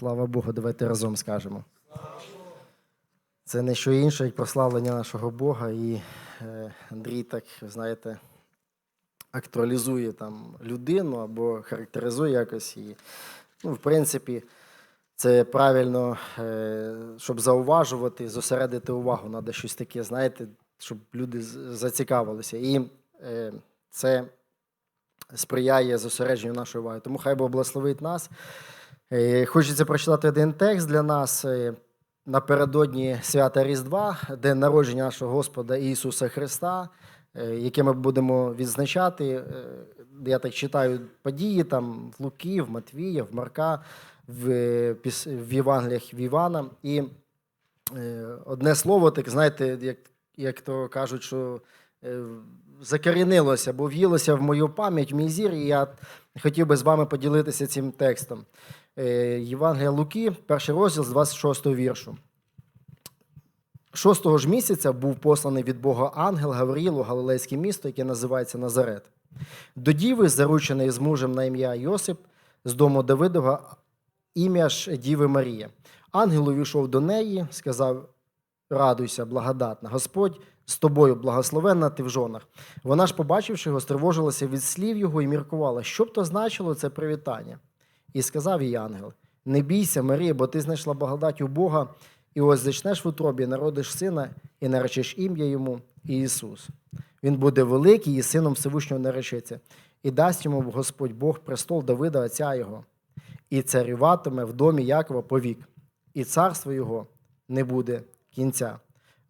Слава Богу, давайте разом скажемо. Це не що інше, як прославлення нашого Бога. І е, Андрій так, знаєте, актуалізує там людину або характеризує якось її. Ну, в принципі, це правильно, е, щоб зауважувати, зосередити увагу. Треба щось таке, знаєте, щоб люди зацікавилися. І е, це сприяє зосередженню нашої уваги. Тому хай Бог благословить нас. Е, Хочеться прочитати один текст для нас е, напередодні свята Різдва, день народження нашого Господа Ісуса Христа, е, яке ми будемо відзначати. Я так читаю події там в Луки, в Матвія, в Марка, в, в Євангеліях в Івана. І одне слово, так знаєте, як, як то кажуть, що закорінилося, бо в'їлося в мою пам'ять, в мій зір, і я хотів би з вами поділитися цим текстом. Е, Євангелія Луки, перший розділ з 26 віршу. Шостого ж місяця був посланий від Бога ангел Гавриїл у Галилейське місто, яке називається Назарет. До діви, зарученої з мужем на ім'я Йосип, з дому Давидова, ім'я ж Діви Марія. Ангел увійшов до неї, сказав: Радуйся, благодатна, Господь з тобою благословенна ти в жонах. Вона ж, побачивши його, стривожилася від слів його і міркувала, що б то значило це привітання. І сказав їй ангел: Не бійся, Марія, бо ти знайшла благодать у Бога, і ось зачнеш в утробі, народиш сина, і наречеш ім'я йому Ісус. Він буде великий і сином Всевишнього наречеться, і дасть йому Господь Бог престол Давида, отця його, і царюватиме в домі Якова повік, і царство його не буде кінця.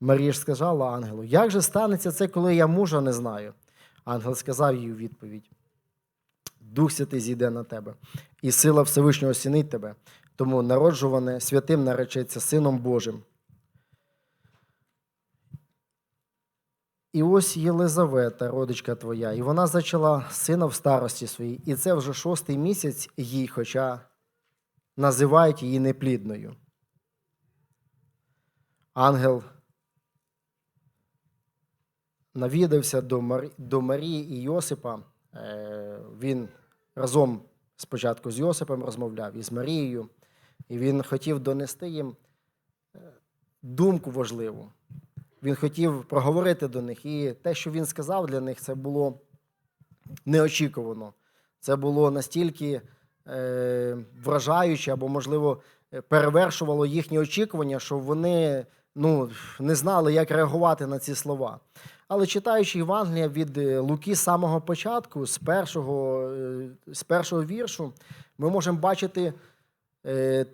Марія ж сказала ангелу: Як же станеться це, коли я мужа не знаю? Ангел сказав їй у відповідь: Дух Святий зійде на тебе, і сила Всевишнього осінить тебе, тому народжуване святим наречеться Сином Божим. І ось Єлизавета, родичка твоя, і вона зачала сина в старості своїй, і це вже шостий місяць їй, хоча називають її неплідною. Ангел навідався до, Марії і Йосипа. Е, Він разом спочатку з Йосипом розмовляв і з Марією, і він хотів донести їм е, думку важливу. Він хотів проговорити до них. І те, що він сказав для них, це було неочікувано. Це було настільки е, вражаюче або, можливо, перевершувало їхні очікування, що вони ну, не знали, як реагувати на ці слова. Але читаючи Євангелія від е, Луки з самого початку, з першого, е, з першого віршу, ми можемо бачити е,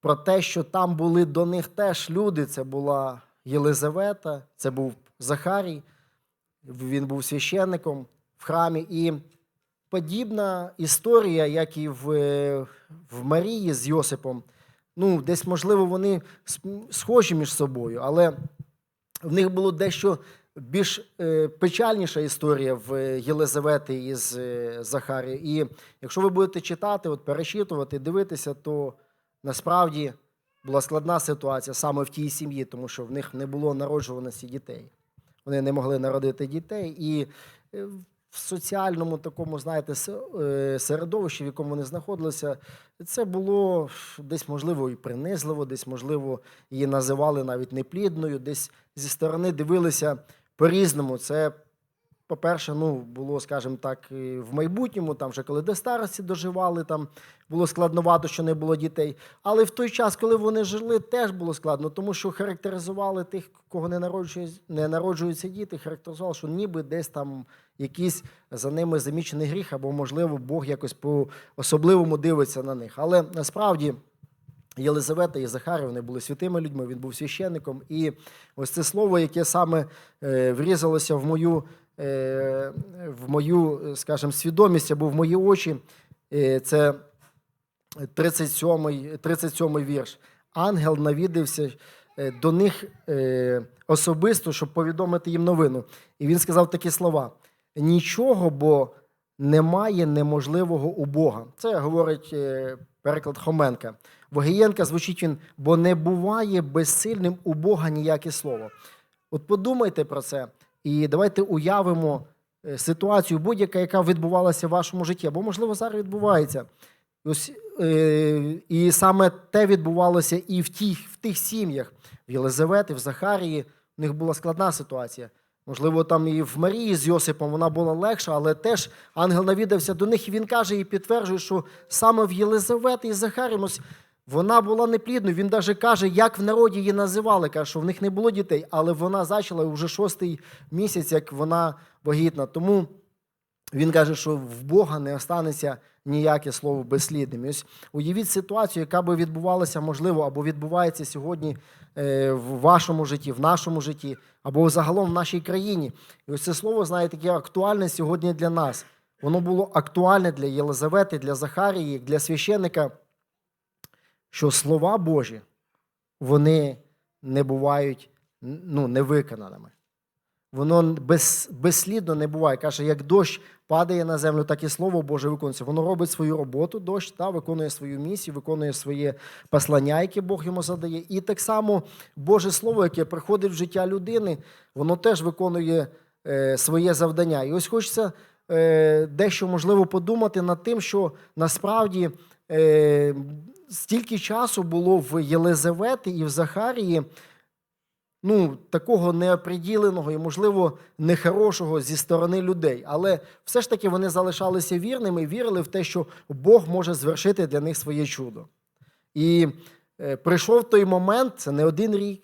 про те, що там були до них теж люди. Це була Єлизавета, це був Захарій, він був священником в храмі. І подібна історія, як і в, в Марії з Йосипом, ну, десь, можливо, вони схожі між собою, але в них було дещо більш е, печальніша історія в Єлизавети із е, Захарією. І якщо ви будете читати, от перечитувати, дивитися, то насправді була складна ситуація саме в тій сім'ї, тому що в них не було народжуваності дітей. Вони не могли народити дітей. І е, в соціальному такому, знаєте, е, середовищі, в якому вони знаходилися, це було десь, можливо, і принизливо, десь, можливо, її називали навіть неплідною, десь зі сторони дивилися по-різному. Це, по-перше, ну, було, скажімо так, в майбутньому, там вже коли до старості доживали, там було складновато, що не було дітей. Але в той час, коли вони жили, теж було складно, тому що характеризували тих, кого не народжуються, не народжуються діти, характеризували, що ніби десь там якийсь за ними замічений гріх, або, можливо, Бог якось по-особливому дивиться на них. Але насправді. Єлизавета і Захарій, вони були святими людьми, він був священником. І ось це слово, яке саме е, врізалося в мою, е, в мою, скажімо, свідомість або в мої очі, е, це 37-й 37 вірш. Ангел навідався е, до них е, особисто, щоб повідомити їм новину. І він сказав такі слова: нічого, бо немає неможливого у Бога. Це говорить е, переклад Хоменка. Вогієнка звучить він, бо не буває безсильним у Бога ніяке слово. От подумайте про це, і давайте уявимо е, ситуацію будь-яка, яка відбувалася в вашому житті, або, можливо, зараз відбувається. Ось, е, і саме те відбувалося і в тих, в тих сім'ях, в Єлизавети, в Захарії. У них була складна ситуація. Можливо, там і в Марії з Йосипом вона була легша, але теж ангел навідався до них, і він каже і підтверджує, що саме в Єлизавети і Захарії ось вона була неплідною. Він навіть каже, як в народі її називали. Каже, що в них не було дітей, але вона зачала вже шостий місяць, як вона вагітна. Тому він каже, що в Бога не останеться ніяке слово безслідним. І ось уявіть ситуацію, яка би відбувалася, можливо, або відбувається сьогодні е, в вашому житті, в нашому житті, або загалом в нашій країні. І ось це слово, знаєте, таке актуальне сьогодні для нас. Воно було актуальне для Єлизавети, для Захарії, для священника, що слова Божі, вони не бувають ну, невиконаними. Воно без, безслідно не буває. Каже, як дощ падає на землю, так і слово Боже виконується. Воно робить свою роботу, дощ, та, виконує свою місію, виконує своє послання, яке Бог йому задає. І так само Боже Слово, яке приходить в життя людини, воно теж виконує е, своє завдання. І ось хочеться е, дещо можливо подумати над тим, що насправді е, стільки часу було в Єлизавети і в Захарії ну, такого неоприділеного і, можливо, нехорошого зі сторони людей. Але все ж таки вони залишалися вірними і вірили в те, що Бог може звершити для них своє чудо. І е, прийшов той момент, це не один рік,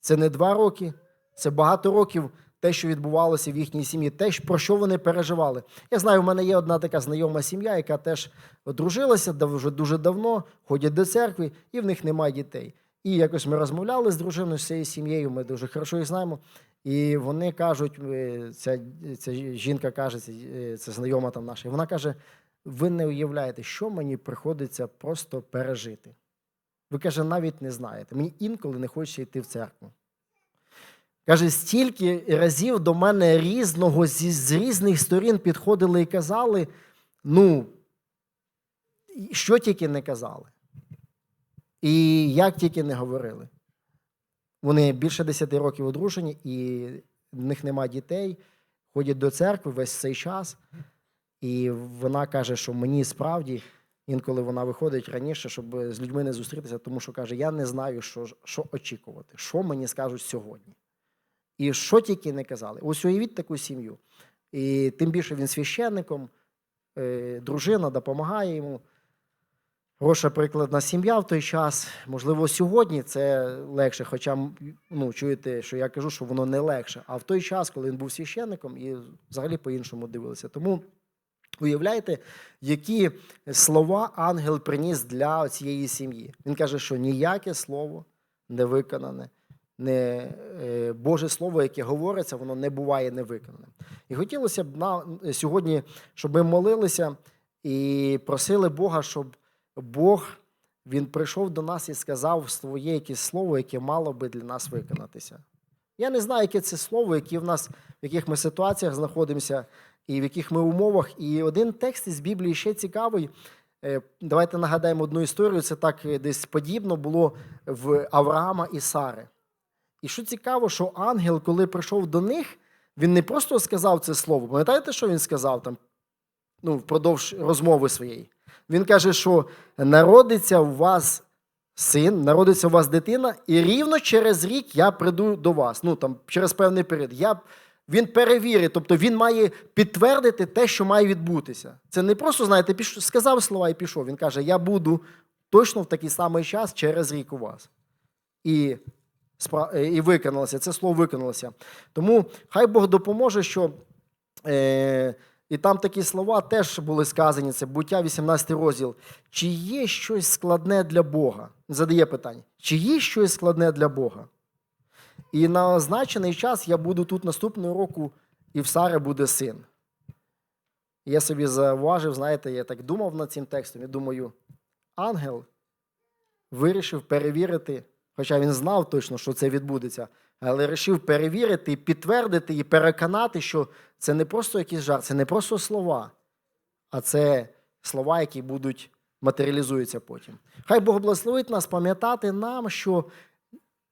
це не два роки, це багато років. Те, що відбувалося в їхній сім'ї, те, про що вони переживали. Я знаю, в мене є одна така знайома сім'я, яка теж одружилася вже дуже давно, ходять до церкви, і в них немає дітей. І якось ми розмовляли з дружиною, з цією сім'єю, ми дуже хорошо їх знаємо. І вони кажуть, е, ця, ця жінка каже, це знайома там наша, і вона каже: ви не уявляєте, що мені приходиться просто пережити. Ви каже, навіть не знаєте. Мені інколи не хочеться йти в церкву. Каже, стільки разів до мене різного з, з різних сторін підходили і казали, ну, що тільки не казали. І як тільки не говорили. Вони більше 10 років одружені, і в них нема дітей, ходять до церкви весь цей час. І вона каже, що мені справді, інколи вона виходить раніше, щоб з людьми не зустрітися, тому що каже, я не знаю, що, що очікувати, що мені скажуть сьогодні. І що тільки не казали. Ось уявіть таку сім'ю. І тим більше він священником, е, дружина допомагає йому. Хороша прикладна сім'я в той час. Можливо, сьогодні це легше, хоча ну, чуєте, що я кажу, що воно не легше. А в той час, коли він був священником, і взагалі по-іншому дивилися. Тому уявляєте, які слова ангел приніс для цієї сім'ї. Він каже, що ніяке слово не виконане, не е, Боже Слово, яке говориться, воно не буває невиконаним. І хотілося б на сьогодні, щоб ми молилися і просили Бога, щоб. Бог він прийшов до нас і сказав своє якесь слово, яке мало би для нас виконатися. Я не знаю, яке це слово, які в нас, в яких ми ситуаціях знаходимося і в яких ми умовах. І один текст із Біблії ще цікавий. Е, давайте нагадаємо одну історію. Це так десь подібно було в Авраама і Сари. І що цікаво, що ангел, коли прийшов до них, він не просто сказав це слово. Пам'ятаєте, що він сказав там ну, впродовж розмови своєї? Він каже, що народиться у вас син, народиться у вас дитина, і рівно через рік я прийду до вас. Ну там через певний період. Я, Він перевірить, тобто він має підтвердити те, що має відбутися. Це не просто, знаєте, пішов, сказав слова і пішов. Він каже: Я буду точно в такий самий час через рік у вас. І і виконалося, це слово виконалося. Тому хай Бог допоможе, що. Е, і там такі слова теж були сказані, це буття 18 розділ. Чи є щось складне для Бога? Задає питання. Чи є щось складне для Бога? І на означений час я буду тут наступного року, і в Сари буде син. я собі зауважив, знаєте, я так думав над цим текстом і думаю, ангел вирішив перевірити, хоча він знав точно, що це відбудеться, але вирішив перевірити, підтвердити і переконати, що це не просто якийсь жарт, це не просто слова, а це слова, які будуть матеріалізуються потім. Хай Бог благословить нас пам'ятати нам, що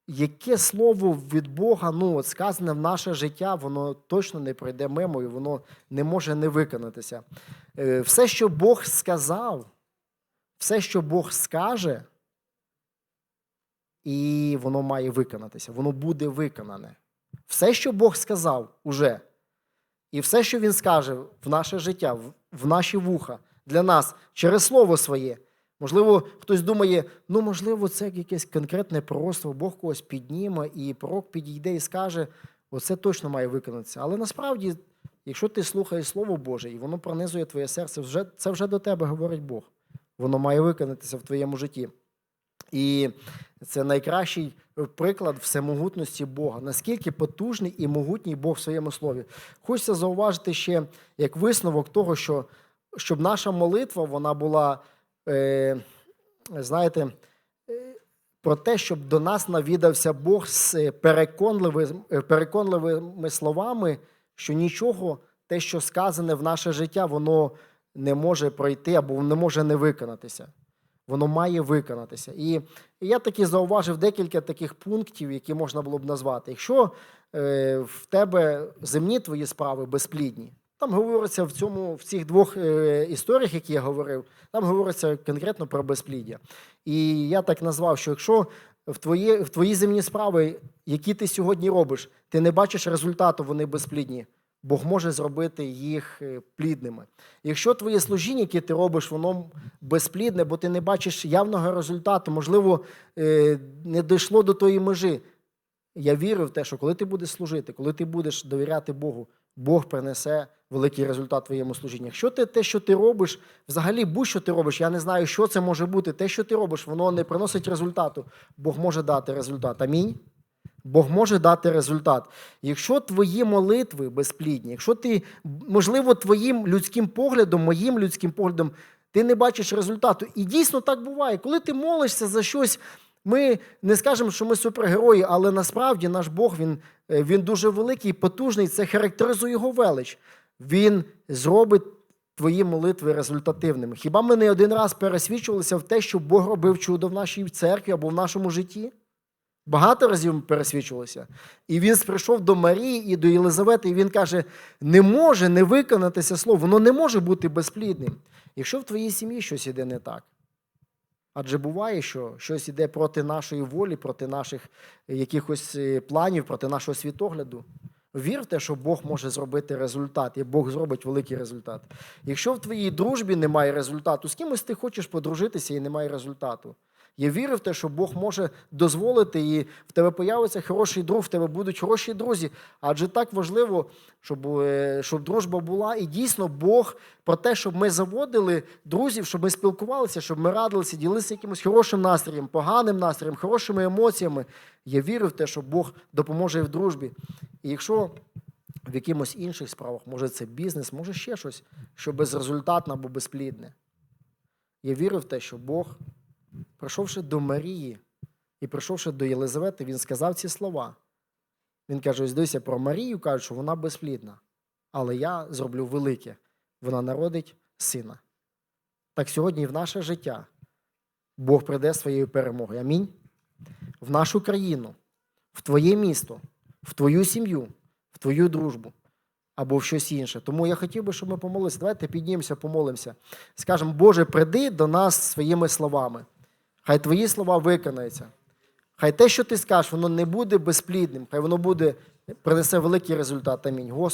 яке слово від Бога ну, от сказане в наше життя, воно точно не пройде мимо і воно не може не виконатися. Е, все, що Бог сказав, все, що Бог скаже, і воно має виконатися, воно буде виконане. Все, що Бог сказав уже, і все, що Він скаже в наше життя, в- наші вуха, для нас через Слово своє. Можливо, хтось думає, ну, можливо, це якесь конкретне пророцтво, Бог когось підніме, і пророк підійде і скаже, оце точно має виконатися. Але насправді, якщо ти слухаєш Слово Боже, і воно пронизує твоє серце, вже, це вже до тебе говорить Бог. Воно має виконатися в твоєму житті. І це найкращий приклад всемогутності Бога. Наскільки потужний і могутній Бог в своєму слові. Хочеться зауважити ще як висновок того, що щоб наша молитва вона була, е, знаєте, е, про те, щоб до нас навідався Бог з переконливими, переконливими словами, що нічого, те, що сказане в наше життя, воно не може пройти або не може не виконатися. Воно має виконатися. І я таки зауважив декілька таких пунктів, які можна було б назвати. Якщо е, в тебе земні твої справи безплідні, там говориться в цьому в цих двох е, історіях, які я говорив, там говориться конкретно про безпліддя. І я так назвав, що якщо в твої, в твої земні справи, які ти сьогодні робиш, ти не бачиш результату, вони безплідні. Бог може зробити їх е, плідними. Якщо твоє служіння, яке ти робиш, воно безплідне, бо ти не бачиш явного результату, можливо, е, не дійшло до тої межі. Я вірю в те, що коли ти будеш служити, коли ти будеш довіряти Богу, Бог принесе великий результат твоєму служінню. Якщо ти те, що ти робиш, взагалі будь-що ти робиш, я не знаю, що це може бути. Те, що ти робиш, воно не приносить результату. Бог може дати результат. Амінь. Бог може дати результат. Якщо твої молитви безплідні, якщо ти, можливо, твоїм людським поглядом, моїм людським поглядом, ти не бачиш результату. І дійсно так буває. Коли ти молишся за щось, ми не скажемо, що ми супергерої, але насправді наш Бог він, е, він дуже великий потужний. Це характеризує його велич. Він зробить твої молитви результативними. Хіба ми не один раз пересвідчувалися в те, що Бог робив чудо в нашій церкві або в нашому житті? Багато разів пересвідчувалися. І він прийшов до Марії і до Єлизавети, і він каже: не може не виконатися слово, воно не може бути безплідним. Якщо в твоїй сім'ї щось іде не так. Адже буває, що щось іде проти нашої волі, проти наших якихось е, планів, проти нашого світогляду. Вір в те, що Бог може зробити результат, і Бог зробить великий результат. Якщо в твоїй дружбі немає результату, з кимось ти хочеш подружитися і немає результату. Я вірю в те, що Бог може дозволити, і в тебе появиться хороший друг, в тебе будуть хороші друзі. Адже так важливо, щоб, е, щоб дружба була. І дійсно Бог про те, щоб ми заводили друзів, щоб ми спілкувалися, щоб ми радилися, ділилися якимось хорошим настроєм, поганим настроєм, хорошими емоціями. Я вірю в те, що Бог допоможе в дружбі. І якщо в якимось інших справах, може це бізнес, може ще щось, що безрезультатне або безплідне. Я вірю в те, що Бог, прийшовши до Марії і прийшовши до Єлизавети, він сказав ці слова. Він каже: ось дивися, про Марію кажуть, що вона безплідна, але я зроблю велике. Вона народить сина. Так сьогодні в наше життя Бог прийде своєю перемогою. Амінь. В нашу країну, в твоє місто, в твою сім'ю, в твою дружбу або в щось інше. Тому я хотів би, щоб ми помолилися. Давайте піднімемося, помолимося. Скажемо, Боже, приди до нас своїми словами. Хай твої слова виконаються. Хай те, що ти скажеш, воно не буде безплідним, хай воно буде, принесе великий результат. Амінь. Господи.